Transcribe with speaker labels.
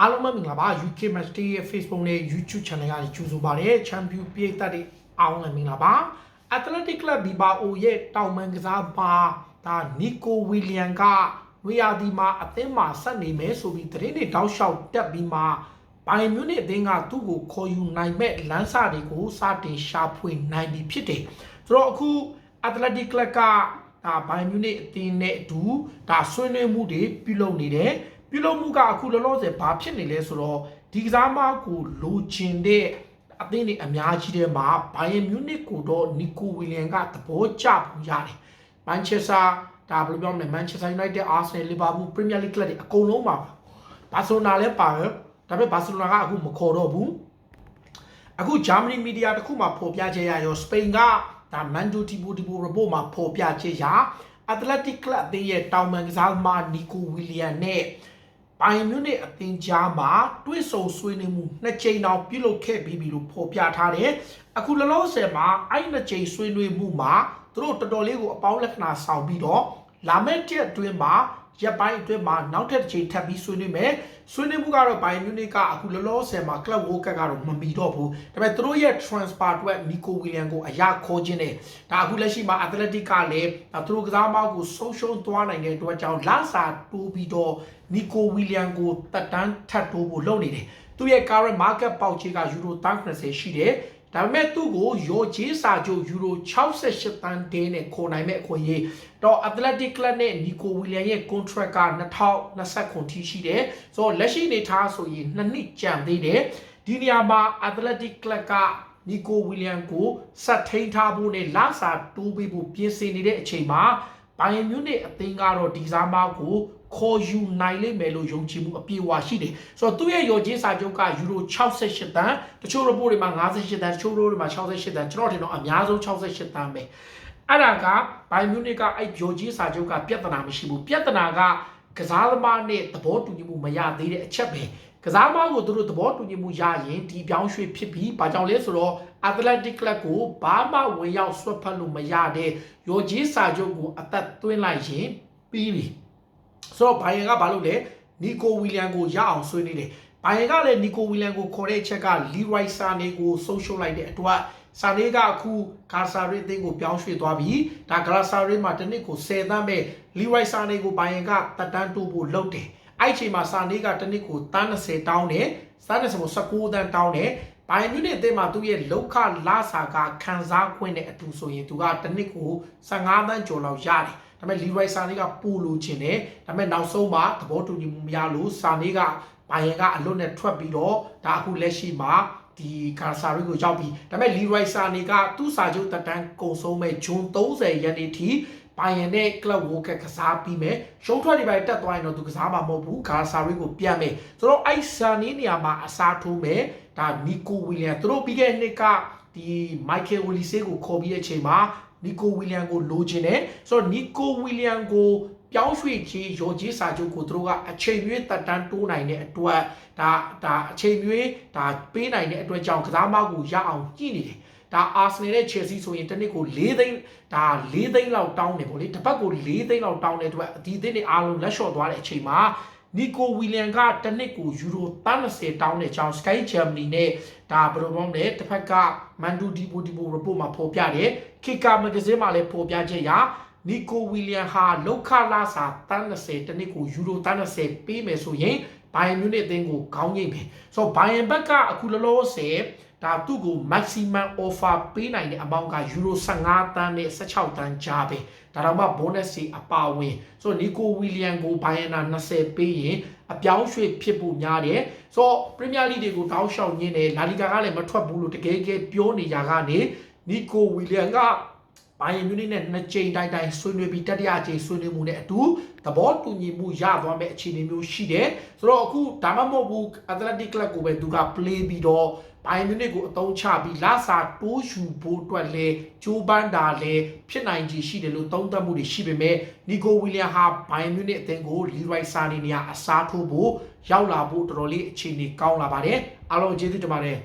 Speaker 1: အားလုံးပဲမင်္ဂလာပါ UK Match Day ရဲ့ Facebook နဲ့ YouTube Channel ကနေကြိုဆိုပါရစေ။ Champion ပြည်သက်တွေအားလုံးလည်းမင်္ဂလာပါ။ Athletic Club Bilbao ရဲ့တောင်ပန်ကစားပါဒါနီကိုဝီလီယံကဝီယာဒီမှာအသင်းမှာဆက်နေမယ်ဆိုပြီးသတင်းတွေတောက်လျှောက်တက်ပြီးမှဘိုင်မြူနစ်အသင်းကသူ့ကိုခေါ်ယူနိုင်မဲ့လမ်းစာတွေကိုစတင်ရှာဖွေနိုင်ပြီဖြစ်တယ်။ဆိုတော့အခု Athletic Club ကဒါဘိုင်မြူနစ်အသင်းနဲ့အတူဒါဆွေးနွေးမှုတွေပြုလုပ်နေတယ်။ ပြုလုပ်မှုကအခုလောလောဆယ်ဘာဖြစ်နေလဲဆိုတော့ဒီကစားမကိုလိုချင်တဲ့အသင်းတွေအများကြီးထဲမှာဘိုင်ယန်မြူနစ်ကိုတော့နီကိုဝီလီယံကသဘောကျပူရတယ်။မန်ချက်စတာဒါဘယ်လိုပြောမလဲမန်ချက်စတာယူနိုက်တက်အာဆင်နယ်လီဗာပူးပရီးမီယာလိဂ်ကလပ်တွေအကုန်လုံးပါဘာစီလိုနာလည်းပါတယ်ဒါပေမဲ့ဘာစီလိုနာကအခုမခေါ်တော့ဘူးအခုဂျာမနီမီဒီယာတစ်ခုမှဖော်ပြချက်ရရောစပိန်ကဒါမန်ဒိုတီဘူဒီဘူရပိုမှာဖော်ပြချက်ရအက်တလက်တစ်ကလပ်အသင်းရဲ့တောင်ပန်ကစားသမားနီကိုဝီလီယံနဲ့ ဘိုင်မြူနစ်အသင်းကြားမှာတွဲဆုံဆွေးနွေးမှုနှစ်ကြိမ်တောင်ပြုလုပ်ခဲ့ပြီးပြီလို့ဖော်ပြထားတယ်အခုလောလောဆယ်မှာအဲ့နှစ်ကြိမ်ဆွေးနွေးမှုမှာသူတို့တော်တော်လေးကိုအပေါင်းလက္ခဏာဆောင်ပြီးတော့လာမယ့်ရက်အတွင်းမှာ ရက်ပိုင်းအတွင်းမှာနောက်ထပ်တစ်ချိန်ထပ်ပြီးဆွေးနွေးမယ်ဆွေးနွေးမှုကတော့ဘိုင်မြူနစ်ကအခုလောလောဆယ်မှာ club world cup ကတော့မမီတော့ဘူးဒါပေမဲ့သူတို့ရဲ့ transfer အတွက်နီကိုဝီလီယံကိုအရာခေါ်ခြင်းနဲ့ဒါအခုလက်ရှိမှာ athletic ကလည်းဒါသူတို့ကစားမကိုဆုံးရှုံးသွားနိုင်တဲ့အတွက်ကြောင့်လစာတိုးပြီးတော့နီကိုဝီလီယံကိုတက်တန်းထပ်တိုးဖို့လုပ်နေတယ်သူရဲ့ current market ပေါက်ချေကယူရို30ရှိတယ် ဒါပေမဲ့သူ့ကိုရော်ဂျေးစာချုပ်ယူရို68တန်းတင်းနဲ့ခေါ်နိုင်မဲ့အခွင့်အရေးတော့ Athletic Club နဲ့ Nico William ရဲ့ contract က2020ထိရှိတယ်ဆိုတော့လက်ရှိအနေထားဆိုရင်နှစ်နှစ်ကြံသေးတယ်ဒီနေရာမှာ Athletic Club က Nico William ကိုဆက်ထိန်ထားဖို့နဲ့လစာတိုးပေးဖို့ပြင်ဆင်နေတဲ့အချိန်မှာဘိုင်ယန်မြူနစ်အသင်းကတော့ဒီစားမကို ခေါ်ယူနိုင်လိမ့်မယ်လို့ယုံကြည်မှုအပြည့်အဝရှိတယ်ဆိုတော့သူ့ရဲ့ရော်ချင်းစာချုပ်ကယူရို68တန်းတချို့ report တွေမှာ58တန်းတချို့ report တွေမှာ68တန်းကျွန်တော်ထင်တော့အများဆုံး68တန်းပဲအဲ့ဒါကဘိုင်မြူနစ်ကအဲ့ရော်ချင်းစာချုပ်ကပြဿနာမရှိဘူးပြဿနာကကစားသမားနဲ့သဘောတူညီမှုမရသေးတဲ့အချက်ပဲကစားသမားကိုသူတို့သဘောတူညီမှုရရင်ဒီပြောင်းရွှေ့ဖြစ်ပြီးဘာကြောင့်လဲဆိုတော့ Athletic Club ကိုဘာမှဝင်ရောက်ဆွတ်ဖက်လို့မရတဲ့ရော်ချင်းစာချုပ်ကိုအသက်သွင်းလိုက်ရင်ပြီးပြီ ဆိုတော့ဘိုင်ယန်ကဘာလုပ်လဲနီကိုဝီလျံကိုရအောင်ဆွေးနွေးတယ်ဘိုင်ယန်ကလည်းနီကိုဝီလျံကိုခေါ်တဲ့အချက်ကလီရိုက်ဆာနေကိုဆုံးရှုံးလိုက်တဲ့အတွက်ဆာနေကအခုကာဆာရီအသင်းကိုပြောင်းရွှေ့သွားပြီးဒါဂလာဆာရီမှာတစ်နှစ်ကို10သန်းပဲလီရိုက်ဆာနေကိုဘိုင်ယန်ကတက်တန်းတိုးဖို့လုပ်တယ်အဲ့ချိန်မှာဆာနေကတစ်နှစ်ကိုတန်း20တောင်းတယ်စတဲ့ဆို19တန်းတောင်းတယ် ဘိုင်မြူနစ်အသင်းမှာသူ့ရဲ့လောက်ခလာစာကခံစားခွင့်နဲ့အတူဆိုရင်သူကတစ်နှစ်ကို15တန်းကျော်လောက်ရတယ်ဒါပေမဲ့လီရိုက်ဆာနေကပို့လို့ခြင်းတယ်ဒါပေမဲ့နောက်ဆုံးမှာသဘောတူညီမှုမရလို့ဆာနေကဘိုင်ယန်ကအလွတ်နဲ့ထွက်ပြီးတော့ဒါအခုလက်ရှိမှာဒီကာဆာရီကိုရောက်ပြီးဒါပေမဲ့လီရိုက်ဆာနေကသူ့စာချုပ်တက်တန်းကုန်ဆုံးမဲ့ဂျွန်30ရက်နေ့ထိ ဘိုင်ယန်နဲ့ကလပ်ဝိုကကစားပြီးမယ်ရှုံးထွက်တွေပဲတက်သွားရင်တော့သူကစားမှာမဟုတ်ဘူးကာဆာရီကိုပြန်မယ်ဆိုတော့အိုက်ဆာနီနေရာမှာအစားထိုးမယ်ဒါနီကိုဝီလျံသူတို့ပြီးခဲ့တဲ့နှစ်ကဒီမိုက်ကယ်ဝီလီဆေးကိုခေါ်ပြီးတဲ့အချိန်မှာနီကိုဝီလျံကိုလိုချင်တယ်ဆိုတော့နီကိုဝီလျံကိုပြောင်းရွှေ့ခြင်းရောကြီးစာချုပ်ကိုသူတို့ကအချိန်ရွေးတက်တန်းတိုးနိုင်တဲ့အတွက်ဒါဒါအချိန်ရွေးဒါပေးနိုင်တဲ့အတွက်ကြောင့်ကစားမကိုရအောင်ကြည့်နေတယ် ဒါအာဆနယ်နဲ့ချယ်ဆီဆိုရင်တစ်နှစ်ကို၄သိန်းဒါ၄သိန်းလောက်တောင်းတယ်ဗောလေတစ်ပတ်ကို၄သိန်းလောက်တောင်းတဲ့အတွက်ဒီသိန်းတွေအားလုံးလက်လျှော့သွားတဲ့အချိန်မှာနီကိုဝီလျံကတစ်နှစ်ကိုယူရို30တောင်းတဲ့အကြောင်း Sky Germany နဲ့ဒါဘယ်လိုပြောမလဲတစ်ဖက်ကမန်ဒူဒီပိုဒီပို report မှာဖော်ပြတယ်ခိကာမဂဇင်းမှာလည်းဖော်ပြချက်ရနီကိုဝီလျံဟာလောက်ခလာစာ30တစ်နှစ်ကိုယူရို30ပေးမယ်ဆိုရင် ဘိုင်ယန်မြူနစ်အသင်းကိုခေါင်းငိမ့်ပဲဆိုတော့ဘိုင်ယန်ဘက်ကအခုလောလောဆယ်ဒါသူ့ကို maximum offer ပေးနိုင်တဲ့အပေါင်းကယူရို15တန်းနဲ့16တန်းကြားပဲဒါတော့မှ bonus စီအပါဝင်ဆိုတော့နီကိုဝီလျံကိုဘိုင်ယန်နာ20ပေးရင်အပြောင်းရွှေ့ဖြစ်ဖို့များတယ်ဆိုတော့ Premier League တွေကိုတောင်းလျှောက်ရင်းနဲ့လာလီဂါကလည်းမထွက်ဘူးလို့တကယ်ကယ်ပြောနေကြကနေနီကိုဝီလျံက ဘိုင်ယန်မြူနစ်နဲ့နှစ်ကြိမ်တိုင်းတိုင်းဆွေးနွေးပြီးတတိယကြိမ်ဆွေးနွေးမှုနဲ့အတူသဘောတူညီမှုရသွားမဲ့အခြေအနေမျိုးရှိတယ်ဆိုတော့အခုဒါမှမဟုတ်ဘူး Athletic Club ကိုပဲသူက play ပြီးတော့ဘိုင်မြူနစ်ကိုအသုံးချပြီးလာစာတိုးယူဖို့အတွက်လဲဂျိုးပန်ဒါလဲဖြစ်နိုင်ခြေရှိတယ်လို့သုံးသပ်မှုတွေရှိပေမဲ့နီကိုဝီလျံဟာဘိုင်မြူနစ်အသင်းကိုလီရိုက်ဆာနေနေရအစားထိုးဖို့ရောက်လာဖို့တော်တော်လေးအခြေအနေကောင်းလာပါတယ်အားလုံးကျေးဇူးတင်ပါတယ်